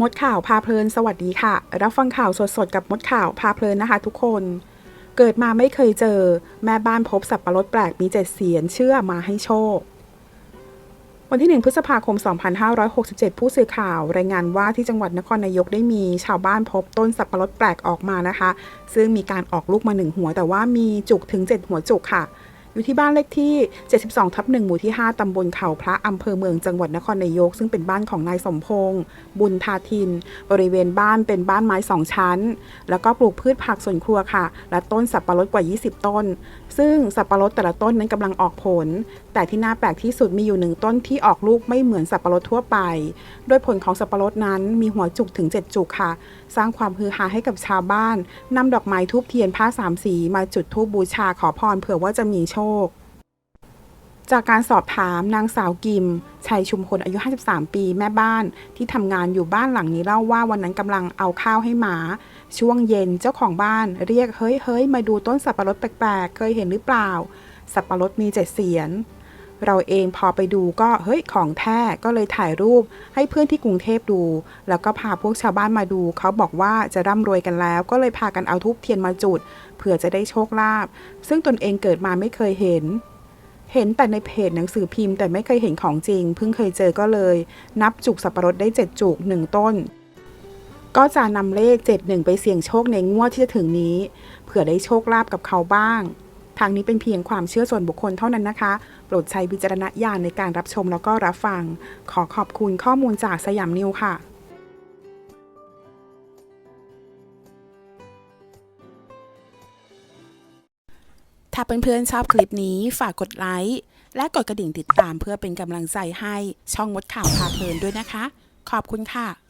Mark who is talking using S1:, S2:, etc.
S1: มดข่าวพาเพลินสวัสดีค่ะ รับฟังข่าวสดๆกับมดข่าวพาเพลินนะคะทุกคน เกิดมาไม่เคยเจอ แม่บ้านพบสับปะรดแปลกมีเจ็ดเสียนเชื่อมาให้โชค วันที่ 1 พฤษภาคม 2567 ผู้สื่อข่าว รายงานว่าที่จังหวัดนครนายกได้มีชาวบ้านพบต้นสับปะรดแปลกออกมานะคะ ซึ่งมีการออกลูกมาหนึ่งหัว แต่ว่ามีจุกถึง 7 หัวจุกค่ะ อยู่ที่บ้านเลขที่ 72 ทับ1หมู่ที่ 5 ตำบลเขาพระอำเภอเมืองจังหวัดนครนายก ซึ่งเป็นบ้านของนายสมพงษ์บุญทาทิน บริเวณบ้านเป็นบ้านไม้สองชั้น แล้วก็ปลูกพืชผักสวนครัวค่ะ และต้นสับปะรดกว่า 20 ต้น ซึ่งสับปะรดแต่ละต้นนั้นกำลังออกผล แต่ที่น่าแปลกที่สุดมีอยู่หนึ่งต้นที่ออกลูกไม่เหมือนสับปะรดทั่วไป โดยผลของสับปะรดนั้นมีหัวจุกถึง 7 จุกค่ะ สร้างความฮือฮาให้กับชาวบ้านนำดอกไม้ทูบเทียนผ้าสามสีมาจุดธูปบูชาขอพรเผื่อว่าจะมีโชคจากการสอบถามนางสาวกิม ชัยชุมพลอายุ 53 ปีแม่บ้านที่ทำงานอยู่บ้านหลังนี้เล่าว่าวันนั้นกำลังเอาข้าวให้หมา ช่วงเย็นเจ้าของบ้านเรียกเฮ้ยเฮ้ยมาดูต้นสับปะรดแปลกๆ เคยเห็นหรือเปล่า สับปะรดมีเจ็ดเสียน เราเองพอไปดูก็เฮ้ยของแท้ก็เลยถ่ายรูปให้เพื่อนที่กรุงเทพดู แล้วก็พาพวกชาวบ้านมาดู เขาบอกว่าจะร่ำรวยกันแล้ว ก็เลยพากันเอาทูบเทียนมาจุดเผื่อจะได้โชคลาภซึ่งตนเองเกิดมาไม่เคยเห็น เห็นแต่ในเพจหนังสือพิมพ์แต่ไม่เคยเห็นของจริง เพิ่งเคยเจอก็เลย นับจุกสับปะรดได้7จุก1ต้น ก็จะนำเลข 71 ไปเสี่ยงโชคในงวดที่จะถึงนี้ เผื่อได้โชคลาภกับเขาบ้าง ทางนี้เป็นเพียงความเชื่อส่วนบุคคลเท่านั้นนะคะ โปรดใช้วิจารณญาณในการรับชมแล้วก็รับฟัง ขอขอบคุณข้อมูลจากสยามนิวค่ะถ้าเพื่อนๆชอบคลิปนี้ฝากกดไลค์และกดกระดิ่งติดตามเพื่อเป็นกำลังใจให้ช่องมดข่าวพาเพลินด้วยนะคะ ขอบคุณค่ะ